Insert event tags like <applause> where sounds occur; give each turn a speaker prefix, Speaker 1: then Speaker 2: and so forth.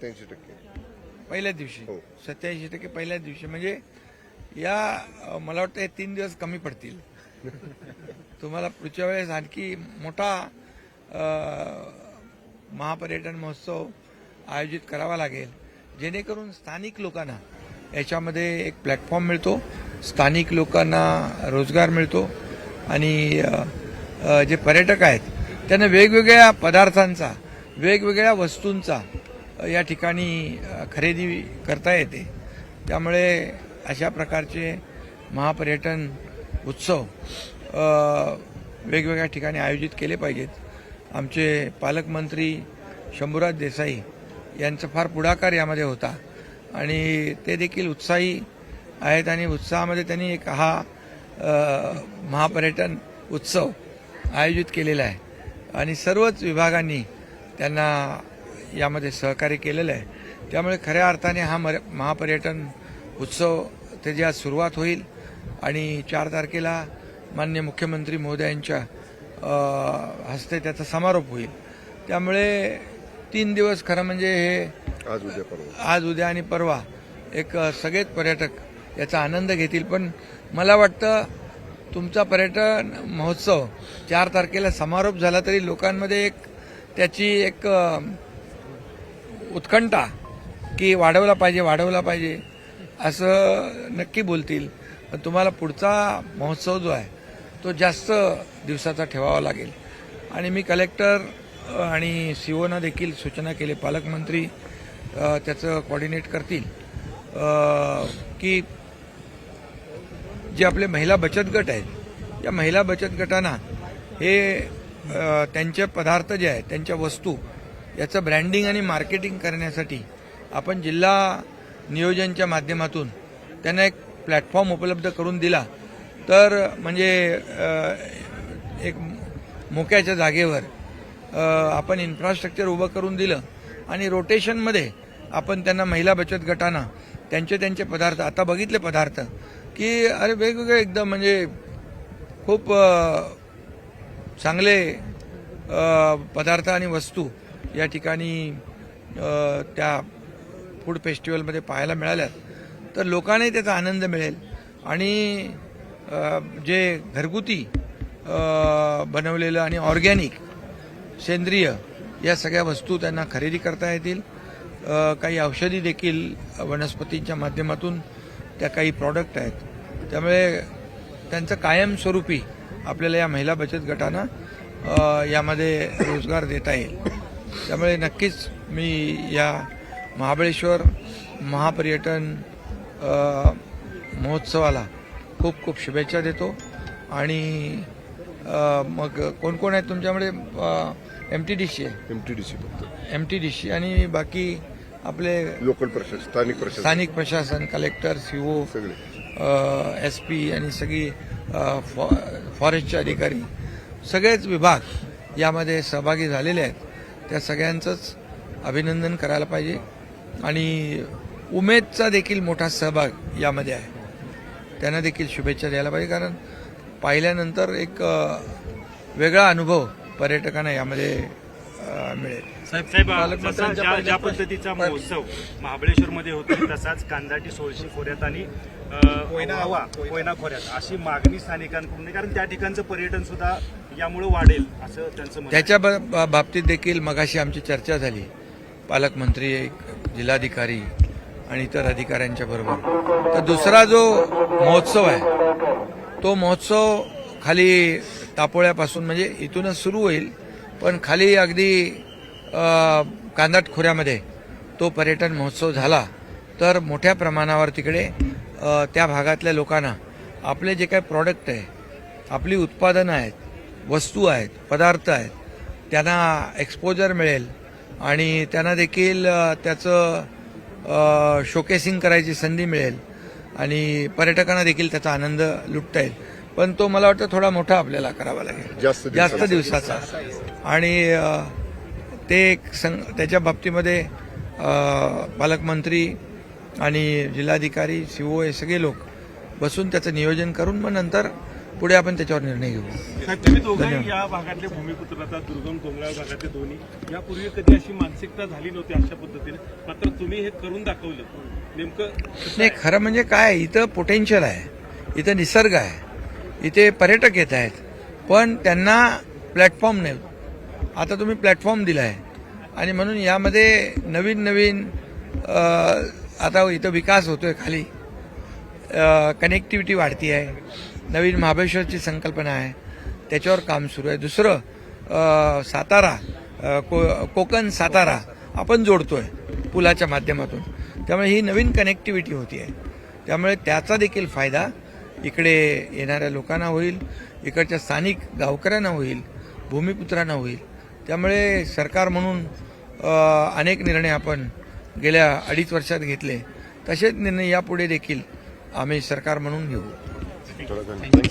Speaker 1: सत्याऐंशी टक्के.
Speaker 2: पहिल्याच दिवशी.
Speaker 1: हो.
Speaker 2: सत्याऐंशी टक्के पहिल्याच दिवशी. म्हणजे या मला वाटतं हे तीन दिवस कमी पडतील. <laughs> तुम्हाला पुढच्या वेळेस आणखी मोठा अ, महापर्यटन महोत्सव आयोजित करावा लागेल. जेणेकरून स्थानिक लोकांना याच्यामध्ये एक प्लॅटफॉर्म मिळतो. स्थानिक लोकांना रोजगार मिळतो. आणि अ, अ, जे पर्यटक आहेत त्यांना वेगवेगळ्या पदार्थांचा वेगवेगळ्या वस्तूंचा या ठिकाणी खरेदी करता येते. त्यामुळे अशा प्रकारचे महापर्यटन उत्सव वेगवेगळ्या ठिकाणी आयोजित केले पाहिजेत. आमचे पालकमंत्री शंभूराज देसाई यांचा फार पुढाकार यामध्ये होता आणि ते देखील उत्साही आहेत आणि उत्साहामध्ये त्यांनी एक हा महापर्यटन उत्सव आयोजित केलेला आहे. आणि सर्वच विभागांनी त्यांना यामध्ये सहकार्य केलेलं आहे. त्यामुळे खऱ्या अर्थाने हा मर महापर्यटन उत्सव त्याची आज सुरुवात होईल आणि चार तारखेला मान्य मुख्यमंत्री महोदयांच्या हस्ते त्याचा समारोप होईल. त्यामुळे तीन दिवस खरं म्हणजे हे
Speaker 1: आज उद्या परवा.
Speaker 2: आज उद्या आणि परवा एक सगळेच पर्यटक याचा आनंद घेतील. पण मला वाटतं तुमचा पर्यटन महोत्सव चार तारखेला समारोप झाला तरी लोकांमध्ये एक त्याची एक उत्कंठा की वाढवला पाहिजे वाढवला पाहिजे असं नक्की बोलतील. पण तुम्हाला पुढचा महोत्सव जो आहे तो जास्त दिवसाचा ठेवावा लागेल. आणि मी कलेक्टर आणि आणि सीओना देखील सूचना केली पालकमंत्री त्याचं कॉर्डिनेट करतील. की जे आपले महिला बचत गट आहेत या महिला बचत गटांना हे त्यांचे पदार्थ जे आहेत त्यांच्या वस्तू याचं ब्रँडिंग आणि मार्केटिंग करण्यासाठी आपण जिल्हा नियोजनच्या माध्यमातून त्यांना एक प्लॅटफॉर्म उपलब्ध करून दिला. तर म्हणजे एक मोक्याच्या जागेवर आपण इन्फ्रास्ट्रक्चर उभं करून दिलं आणि रोटेशनमध्ये आपण त्यांना महिला बचत गटांना त्यांचे त्यांचे पदार्थ आता बघितले पदार्थ की अरे वेगवेगळे एकदम म्हणजे खूप चांगले पदार्थ आणि वस्तू या ठिकाणी त्या फूड फेस्टिवलमध्ये पाहायला मिळाल्यात. तर लोकांनाही त्याचा आनंद मिळेल. आणि जे घरगुती बनवलेलं आणि ऑर्गॅनिक सेंद्रिय या सगळ्या वस्तू त्यांना खरेदी करता येतील. काही औषधी देखील वनस्पतींच्या माध्यमातून त्या काही प्रॉडक्ट आहेत. त्यामुळे त्यांचं कायमस्वरूपी आपल्याला या महिला बचत गटांना यामध्ये रोजगार देता येईल. त्यामुळे नक्कीच मी या महाबळेश्वर महापर्यटन महोत्सवाला खूप खूप शुभेच्छा देतो. आणि मग कोण कोण आहेत तुमच्याकडे? एम टी डी सी आहे.
Speaker 1: एम टी डी सी फक्त.
Speaker 2: एम टी डी सी आणि बाकी आपले
Speaker 1: लोकल प्रशासन स्थानिक प्रशासन.
Speaker 2: स्थानिक प्रशासन कलेक्टर सीओ
Speaker 1: सगळे.
Speaker 2: एस पी आणि सगळी फॉरेस्टचे अधिकारी. सगळेच विभाग यामध्ये सहभागी झालेले आहेत. त्या सगळ्यांचंच अभिनंदन करायला पाहिजे. आणि उमेदचा देखील मोठा सहभाग यामध्ये आहे. त्यांना देखील शुभेच्छा द्यायला पाहिजे. कारण पाहिल्यानंतर एक वेगळा अनुभव पर्यटकांना यामध्ये मिळेल.
Speaker 3: साहेब ज्या पद्धतीचा महोत्सव महाबळेश्वरमध्ये होतो तसाच कांदाटी सोळशी खोऱ्यात आणि कोयना खोऱ्यात अशी मागणी स्थानिकांकडून आहे. कारण त्या ठिकाणचं पर्यटन सुद्धा यामुळे वाढेल असं त्यांचं
Speaker 2: त्याच्या बा बाबतीत देखील मगाशी आमची चर्चा झाली. पालकमंत्री जिल्हाधिकारी आणि इतर अधिकाऱ्यांच्या बरोबर. तर दुसरा जो महोत्सव आहे तो महोत्सव खाली तापोळ्यापासून म्हणजे इथूनच सुरू होईल पण खाली अगदी अ, कांदाट खोऱ्यामध्ये तो पर्यटन महोत्सव झाला. तर मोठ्या प्रमाणावर तिकडे अ, त्या भागातल्या लोकांना आपले जे काही प्रॉडक्ट आहे आपली उत्पादनं आहेत वस्तू आहेत पदार्थ आहेत त्यांना एक्सपोजर मिळेल. आणि त्यांना देखील त्याचं शोकेसिंग करायची संधी मिळेल. आणि पर्यटकांना देखील त्याचा आनंद लुटता येईल. पण तो मला वाटतं थोडा मोठा आपल्याला करावा लागेल.
Speaker 1: जास्त
Speaker 2: जास्त
Speaker 1: दिवसाचा.
Speaker 2: आणि ते एक संग त्याच्या बाबतीमध्ये पालकमंत्री आणि जिल्हाधिकारी सीओ हे सगळे लोक बसून त्याचं नियोजन करून मग नंतर पुढे आपण त्याच्यावर निर्णय घेऊ.
Speaker 4: तुम्ही या भागातले भूमिपुत्र आता दुर्गम डोंगराळ भागातले दोन्ही यापूर्वी कधी अशी मानसिकता झाली नव्हती अशा पद्धतीने? मात्र तुम्ही हे करून दाखवलं. नेमकं
Speaker 2: नाही खरं म्हणजे काय इथं पोटेन्शियल आहे इथं निसर्ग आहे इथे पर्यटक येत आहेत पण त्यांना प्लॅटफॉर्म नाही. आता तुम्ही प्लॅटफॉर्म दिला आहे आणि म्हणून यामध्ये नवीन नवीन आता इथं विकास होतोय खाली कनेक्टिव्हिटी वाढती आहे. नवीन महाबळेश्वरची संकल्पना आहे. त्याच्यावर काम सुरू आहे. दुसरं सातारा को कोकण सातारा आपण जोडतो आहे पुलाच्या माध्यमातून. त्यामुळे ही नवीन कनेक्टिव्हिटी होती आहे. त्यामुळे त्याचा देखील फायदा इकडे येणाऱ्या लोकांना होईल इकडच्या स्थानिक गावकऱ्यांना होईल भूमिपुत्रांना होईल. त्यामुळे सरकार म्हणून अनेक निर्णय आपण गेल्या अडीच वर्षात घेतले. तसेच निर्णय यापुढे देखील आम्ही सरकार म्हणून घेऊ. Thank you.